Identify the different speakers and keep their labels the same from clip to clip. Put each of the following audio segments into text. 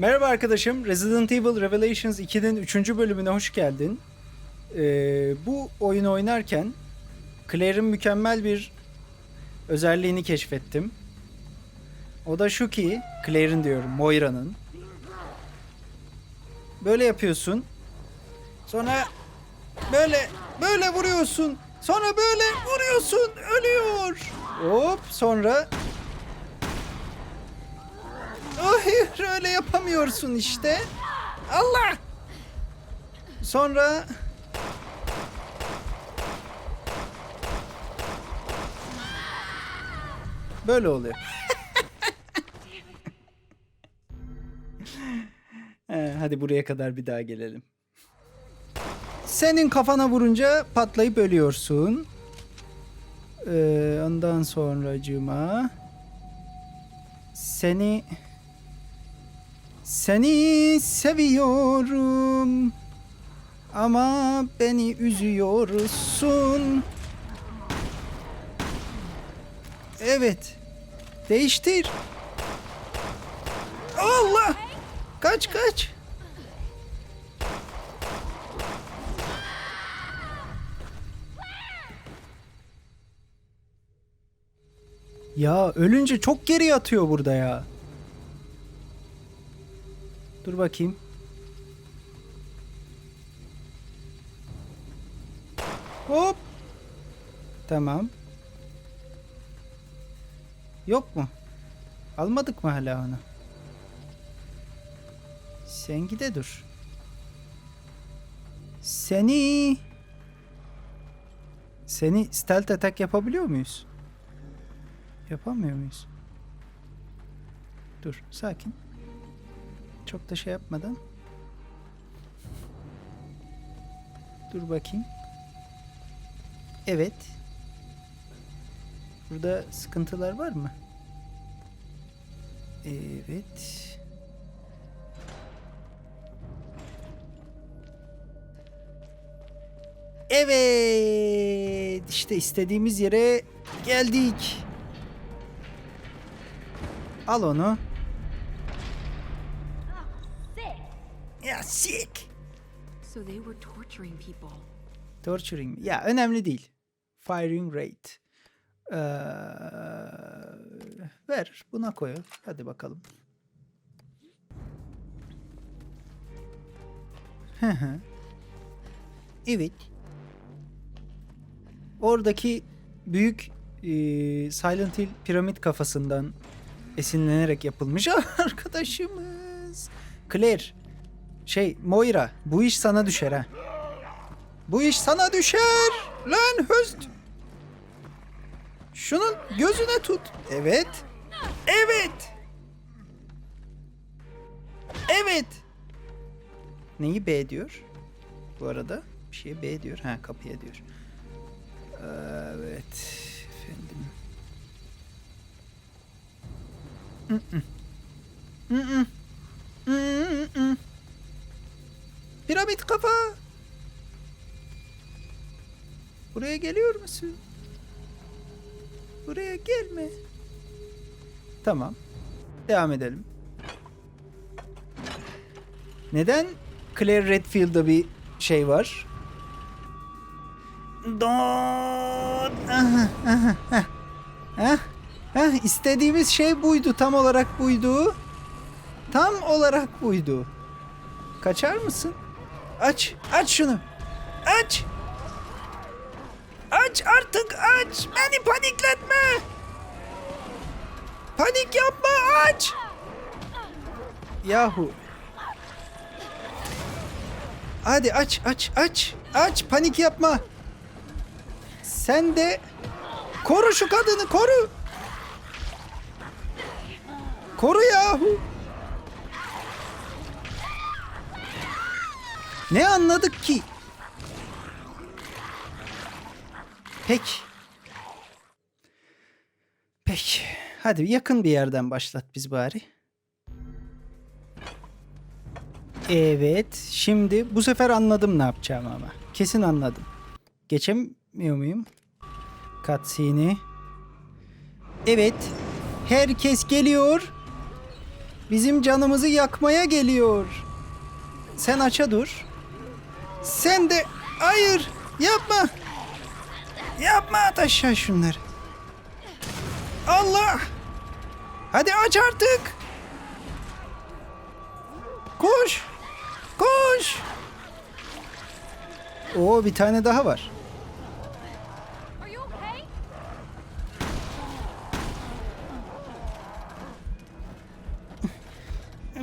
Speaker 1: Merhaba arkadaşım. Resident Evil Revelations 2'nin 3. bölümüne hoş geldin. Ee, bu oyunu oynarken Claire'in mükemmel bir özelliğini keşfettim. O da şu ki, Claire'in diyorum, Moira'nın. Böyle yapıyorsun. Sonra böyle böyle vuruyorsun. Sonra böyle vuruyorsun. Ölüyor. Hop sonra Hayır öyle yapamıyorsun işte. Allah. Sonra böyle oluyor. Ee, hadi buraya kadar bir daha gelelim. Senin kafana vurunca patlayıp ölüyorsun. Ee, ondan sonracığıma seni seni seviyorum ama beni üzüyorsun. Evet. Değiştir. Allah! Kaç kaç. Ya ölünce çok geri atıyor burada ya. Dur bakayım. Hop. Tamam. Yok mu? Almadık mı hala onu? Sen gide dur. Seni seni stealth attack yapabiliyor muyuz? Yapamıyor muyuz? Dur, sakin. Çok da şey yapmadan. Dur bakayım. Evet. Burada sıkıntılar var mı? Evet. Evet. İşte istediğimiz yere geldik. Al onu. Ya sick.
Speaker 2: So they were torturing people.
Speaker 1: Torturing? Ya önemli değil. Firing rate. Ee, ver. Buna koy. Hadi bakalım. Evet. Oradaki büyük e, Silent Hill piramit kafasından esinlenerek yapılmış arkadaşımız. Claire. Şey Moira. Bu iş sana düşer ha. Bu iş sana düşer. Lan höst. Şunun gözüne tut. Evet. Evet. Evet. Neyi B diyor? Bu arada bir şey B diyor. Ha kapıya diyor. Evet. Efendim. Mm-mm. Mm-mm. Piramit kafa. Buraya geliyor musun? Buraya gelme. Tamam. Devam edelim. Neden Claire Redfield'da bir şey var? Don. Aha, aha, heh. Heh, heh, istediğimiz şey buydu. Tam olarak buydu. Tam olarak buydu. Kaçar mısın? Aç. Aç şunu. Aç. Aç artık aç. Beni panikletme. Panik yapma aç. Yahu. Hadi aç aç aç. Aç panik yapma. Sen de koru şu kadını koru. Koru yahu. Ne anladık ki? Peki. Peki. Hadi yakın bir yerden başlat biz bari. Evet. Şimdi bu sefer anladım ne yapacağımı ama. Kesin anladım. Geçemiyor muyum? Cutscene'i. Evet. Herkes geliyor. Bizim canımızı yakmaya geliyor. Sen aça dur. Sen de hayır yapma. Yapma at aşağı şunları. Allah. Hadi aç artık. Koş. Koş. Oo bir tane daha var.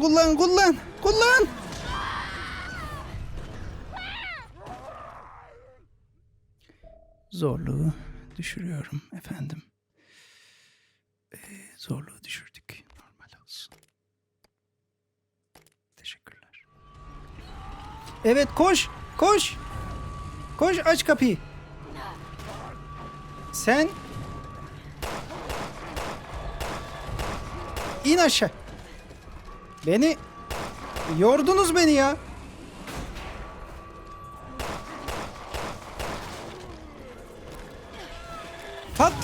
Speaker 1: Kullan kullan kullan. Zorluğu düşürüyorum efendim. Ee, zorluğu düşürdük. Normal olsun. Teşekkürler. Evet koş koş. Koş aç kapıyı. Sen in aşağı. Beni yordunuz beni ya.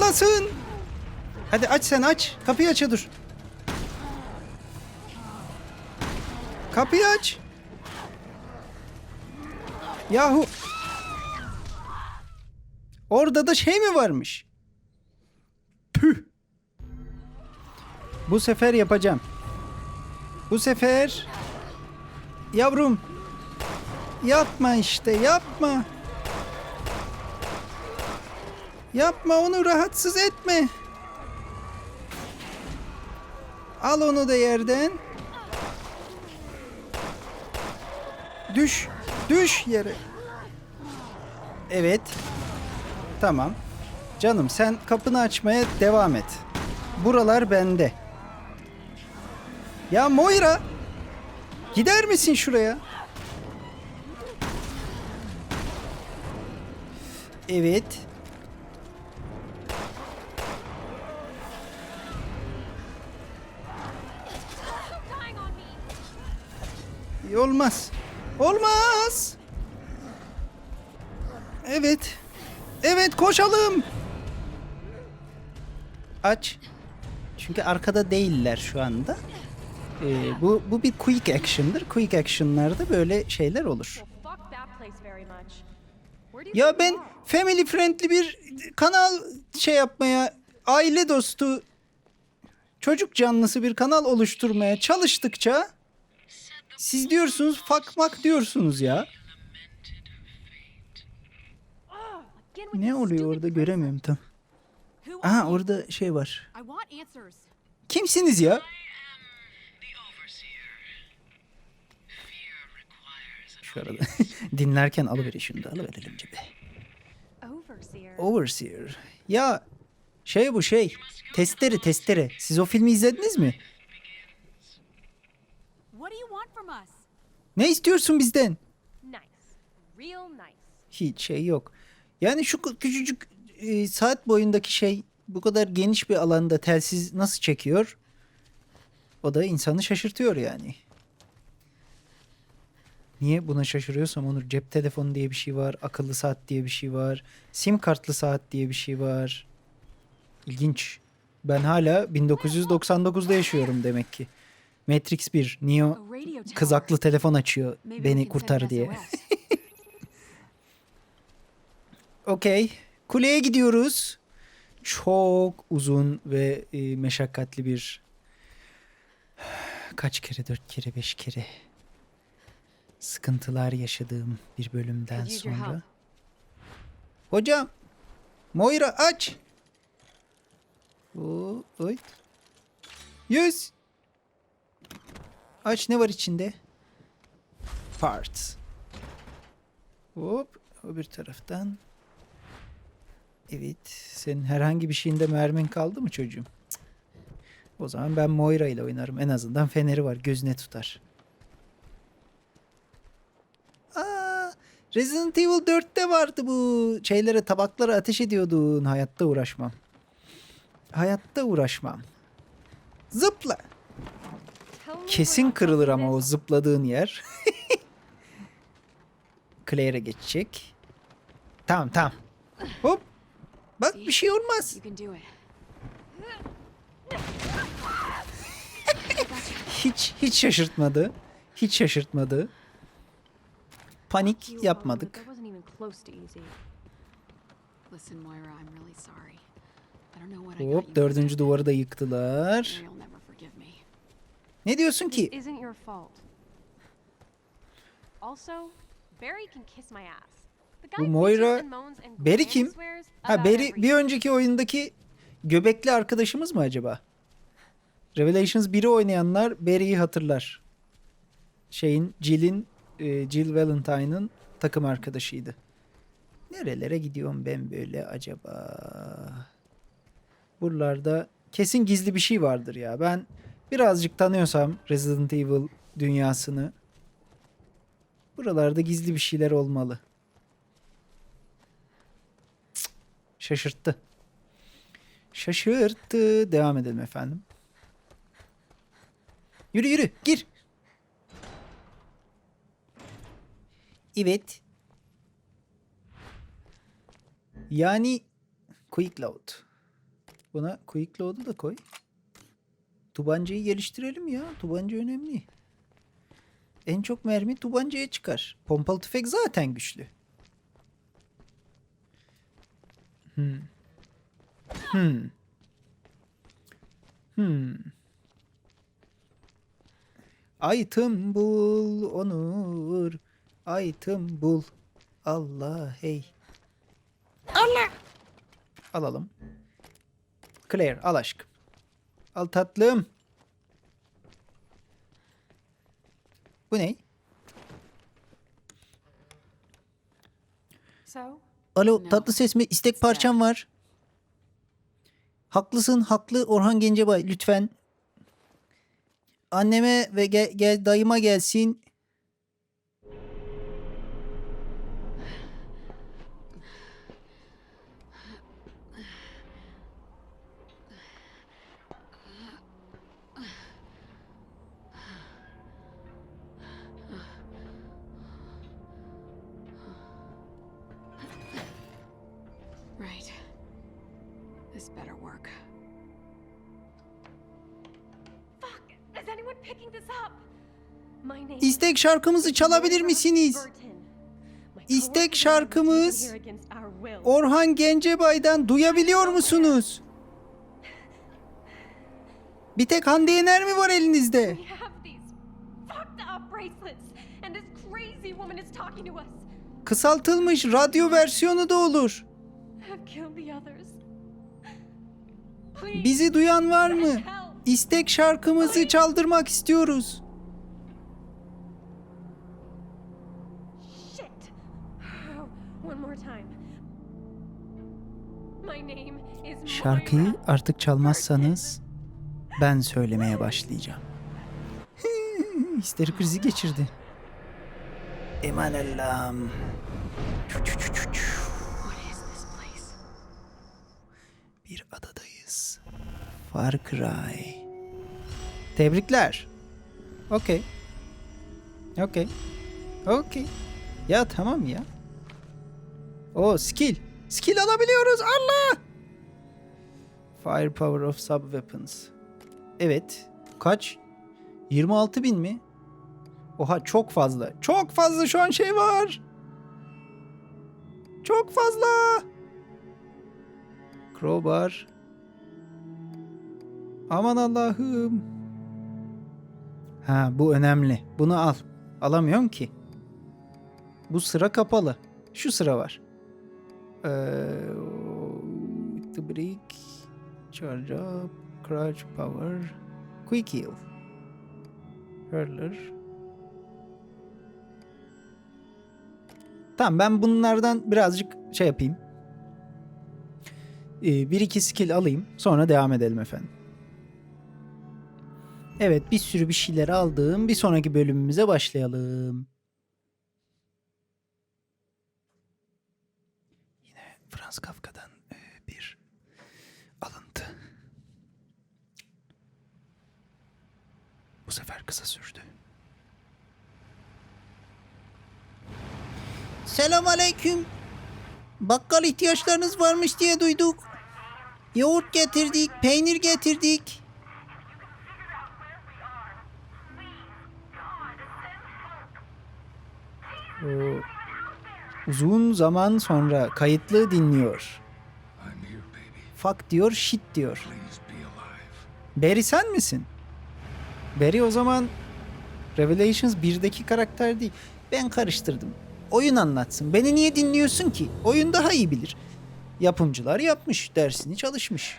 Speaker 1: Patlasın. Hadi aç sen aç. Kapıyı aç dur. Kapıyı aç. Yahu. Orada da şey mi varmış? Tüh. Bu sefer yapacağım. Bu sefer yavrum yapma işte yapma. Yapma onu rahatsız etme. Al onu da yerden. Düş. Düş yere. Evet. Tamam. Canım sen kapını açmaya devam et. Buralar bende. Ya Moira. Gider misin şuraya? Evet. Olmaz. Olmaz. Evet. Evet koşalım. Aç. Çünkü arkada değiller şu anda. Ee, bu bu bir quick action'dır. Quick action'larda böyle şeyler olur. Ya ben family friendly bir kanal şey yapmaya, aile dostu, çocuk canlısı bir kanal oluşturmaya çalıştıkça siz diyorsunuz fakmak diyorsunuz ya. Ne oluyor orada göremiyorum tam. Aha orada şey var. Kimsiniz ya? Şu arada dinlerken alıverin şunu da alıverelim cebe.
Speaker 2: Overseer.
Speaker 1: Ya şey bu şey. Testere testere. Siz o filmi izlediniz mi? Ne istiyorsun bizden?
Speaker 2: Nice. Real nice.
Speaker 1: Hiç şey yok. Yani şu kü- küçücük e, saat boyundaki şey bu kadar geniş bir alanda telsiz nasıl çekiyor? O da insanı şaşırtıyor yani. Niye buna şaşırıyorsam Onur cep telefonu diye bir şey var, akıllı saat diye bir şey var, sim kartlı saat diye bir şey var. İlginç. Ben hala 1999'da yaşıyorum demek ki. Matrix 1, Neo kızaklı telefon açıyor beni kurtar diye. Okey. Kuleye gidiyoruz. Çok uzun ve e, meşakkatli bir kaç kere dört kere beş kere sıkıntılar yaşadığım bir bölümden sonra. Hocam Moira aç. Oo, oy. Yüz. Aç ne var içinde? Parts. Hop öbür taraftan. Evet. Senin herhangi bir şeyinde mermin kaldı mı çocuğum? O zaman ben Moira ile oynarım. En azından feneri var. Gözüne tutar. Aa, Resident Evil 4'te vardı bu. Şeylere tabaklara ateş ediyordun. Hayatta uğraşmam. Hayatta uğraşmam. Zıpla. Kesin kırılır ama o zıpladığın yer. Claire'e geçecek. Tamam tamam. Hop. Bak bir şey olmaz. Hiç hiç şaşırtmadı. Hiç şaşırtmadı. Panik yapmadık. Hop dördüncü duvarı da yıktılar. Ne diyorsun ki?
Speaker 2: isn't your fault. Also, Barry can kiss my ass. The
Speaker 1: Bu Moira-
Speaker 2: bitches and moans and
Speaker 1: Barry kim?
Speaker 2: swears
Speaker 1: Ha
Speaker 2: about
Speaker 1: Barry
Speaker 2: everything.
Speaker 1: bir önceki oyundaki göbekli arkadaşımız mı acaba? Revelations 1'i oynayanlar Barry'i hatırlar. Şeyin Jill'in e, Jill Valentine'ın takım arkadaşıydı. Nerelere gidiyorum ben böyle acaba? Buralarda kesin gizli bir şey vardır ya. Ben birazcık tanıyorsam Resident Evil dünyasını buralarda gizli bir şeyler olmalı. Şaşırttı. Şaşırttı. Devam edelim efendim. Yürü yürü gir. Evet. Yani quick load. Buna quick load'u da koy. Tubancayı geliştirelim ya. Tubanca önemli. En çok mermi tubancaya çıkar. Pompalı tüfek zaten güçlü. Hmm. Hmm. Hmm. Item bul Onur. Item bul. Allah hey. Allah. Alalım. Claire al aşkım. Al tatlım. Bu ne? Alo tatlı ses mi? İstek parçam var. Haklısın haklı Orhan Gencebay lütfen. Anneme ve gel, gel dayıma gelsin.
Speaker 2: Name
Speaker 1: İstek şarkımızı çalabilir misiniz? İstek şarkımız. Orhan Gencebay'dan duyabiliyor musunuz? Bir tek Hande Yener mi var elinizde? Kısaltılmış radyo versiyonu da olur. Bizi duyan var mı? İstek şarkımızı çaldırmak istiyoruz. Şarkıyı artık çalmazsanız ben söylemeye başlayacağım. Histeri krizi geçirdi. Eman Allah'ım. Far Cry. Tebrikler. Okey. Okey. Okey. Ya tamam ya. O skill. Skill alabiliyoruz. Allah! Firepower of sub weapons. Evet. Kaç? 26 bin mi? Oha çok fazla. Çok fazla şu an şey var. Çok fazla. Crowbar. Aman Allah'ım. Ha bu önemli. Bunu al. Alamıyorum ki. Bu sıra kapalı. Şu sıra var. Ee, the break. Charge up. Crouch power. Quick heal. Hurler. Tamam ben bunlardan birazcık şey yapayım. Ee, bir iki skill alayım. Sonra devam edelim efendim. Evet bir sürü bir şeyler aldım. Bir sonraki bölümümüze başlayalım. Yine Franz Kafka'dan e, bir alıntı. Bu sefer kısa sürdü. Selam aleyküm. Bakkal ihtiyaçlarınız varmış diye duyduk. Yoğurt getirdik, peynir getirdik. Uzun zaman sonra kayıtlı dinliyor. Fuck diyor, shit diyor. Barry sen misin? Barry o zaman Revelations 1'deki karakter değil. Ben karıştırdım. Oyun anlatsın. Beni niye dinliyorsun ki? Oyun daha iyi bilir. Yapımcılar yapmış, dersini çalışmış.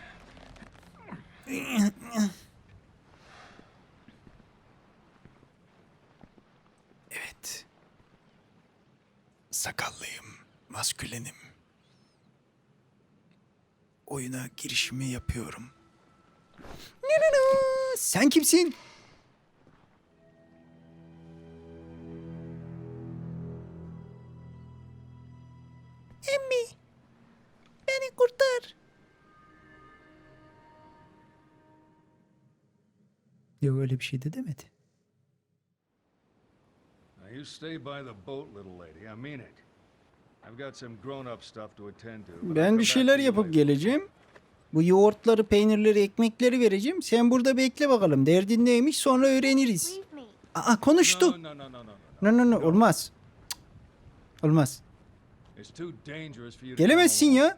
Speaker 1: Evet. Sakallıyım, maskülenim. Oyuna girişimi yapıyorum. Sen kimsin? Emmi. Beni kurtar. Yok öyle bir şey de demedi.
Speaker 3: You stay by the boat, little lady. I mean it. I've got some grown-up stuff to attend to.
Speaker 1: Ben bir şeyler yapıp geleceğim. Bu yoğurtları, peynirleri, ekmekleri vereceğim. Sen burada bekle bakalım. Derdin neymiş sonra öğreniriz. Aa konuştu.
Speaker 3: No, no, no, no, no, no.
Speaker 1: No olmaz. Cık, Olmaz.
Speaker 3: It's too dangerous for you to
Speaker 1: Gelemezsin ya.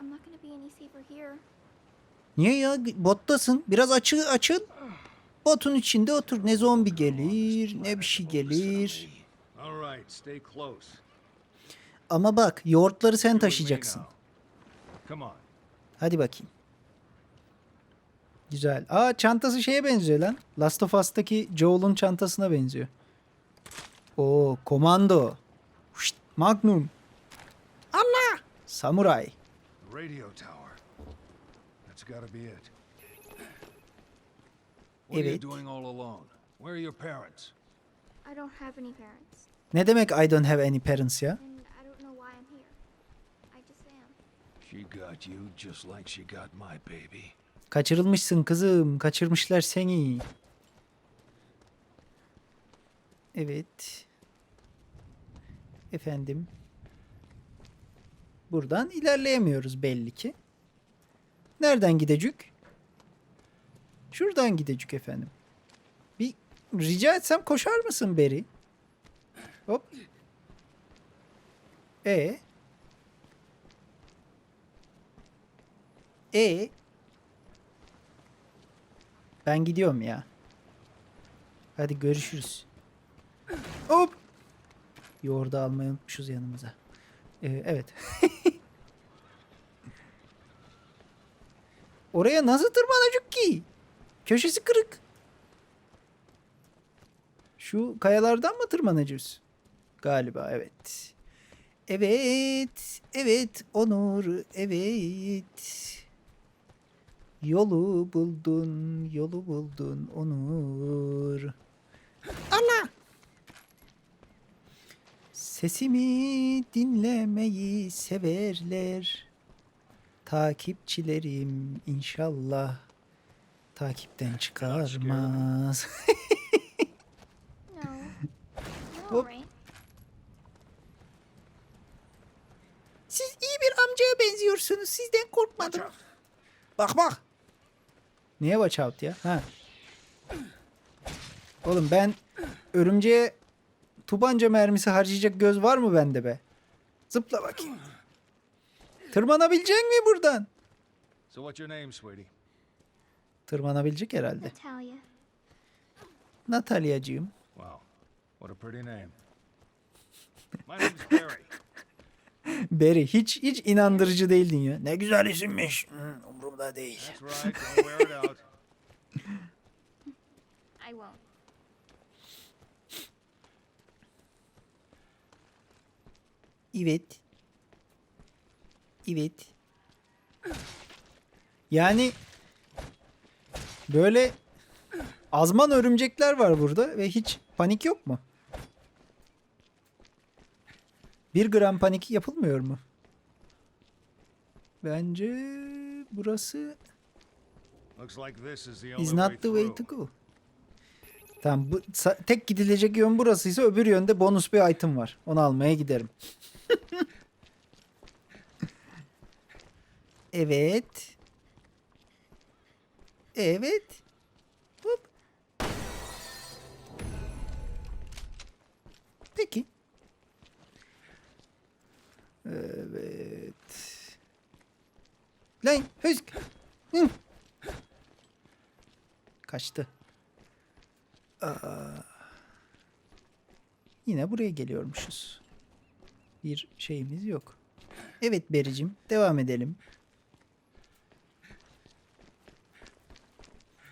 Speaker 4: I'm not gonna be any safer here.
Speaker 1: Niye ya? Bottasın. Biraz açı açıl. Botun içinde otur. Ne zombi gelir, ne bir şey gelir. Ama bak, yoğurtları sen taşıyacaksın. Hadi bakayım. Güzel. Aa çantası şeye benziyor lan. Last of Us'taki Joel'un çantasına benziyor. Oo, komando. Şşt, Magnum. Allah! Samuray.
Speaker 3: Radio tower. That's gotta be it. What are you
Speaker 1: Evet.
Speaker 3: doing all alone? Where are your parents?
Speaker 4: I don't have any parents,
Speaker 1: Ne demek I don't have any parents ya?
Speaker 4: and I don't know why I'm here. I just am.
Speaker 3: She got you just like she got my baby.
Speaker 1: Kaçırılmışsın kızım. Kaçırmışlar seni. Evet. Efendim. Buradan ilerleyemiyoruz belli ki. Nereden gidecek? Şuradan gidecek efendim. Bir rica etsem koşar mısın Beri? Hop. E. E. Ben gidiyorum ya. Hadi görüşürüz. Hop. Yoğurdu almayı unutmuşuz yanımıza. Ee, evet. Oraya nasıl tırmanacak ki? Köşesi kırık. Şu kayalardan mı tırmanacağız? Galiba evet. Evet, evet Onur, evet. Yolu buldun, yolu buldun Onur. Allah! Sesimi dinlemeyi severler. Takipçilerim inşallah takipten çıkarmaz.
Speaker 4: Alright.
Speaker 1: Siz iyi bir amcaya benziyorsunuz. Sizden korkmadım. Bak bak. Niye watch out ya? Ha. Oğlum ben örümceğe tubanca mermisi harcayacak göz var mı bende be? Zıpla bakayım. Tırmanabilecek mi buradan?
Speaker 3: So what's your name, sweetie?
Speaker 1: Tırmanabilecek herhalde.
Speaker 4: Natalia.
Speaker 1: Natalyacığım.
Speaker 3: Wow, what a pretty name. My name's Barry.
Speaker 1: Beri hiç hiç inandırıcı değildin ya. Ne güzel isimmiş. Hı, umurumda değil.
Speaker 3: That's right, don't wear it out.
Speaker 4: I won't.
Speaker 1: Evet. Evet. Yani böyle azman örümcekler var burada ve hiç panik yok mu? Bir gram panik yapılmıyor mu? Bence burası
Speaker 3: is
Speaker 1: not the way to go. Tamam bu tek gidilecek yön burasıysa öbür yönde bonus bir item var. Onu almaya giderim. evet. Evet. Hop. Peki. Evet. Lan hız. Kaçtı. Aa. Yine buraya geliyormuşuz. Bir şeyimiz yok. Evet Bericim devam edelim.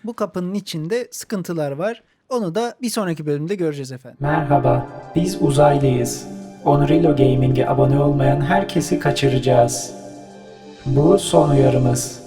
Speaker 1: Bu kapının içinde sıkıntılar var. Onu da bir sonraki bölümde göreceğiz efendim.
Speaker 5: Merhaba, biz uzaylıyız. Onrilo Gaming'e abone olmayan herkesi kaçıracağız. Bu son uyarımız.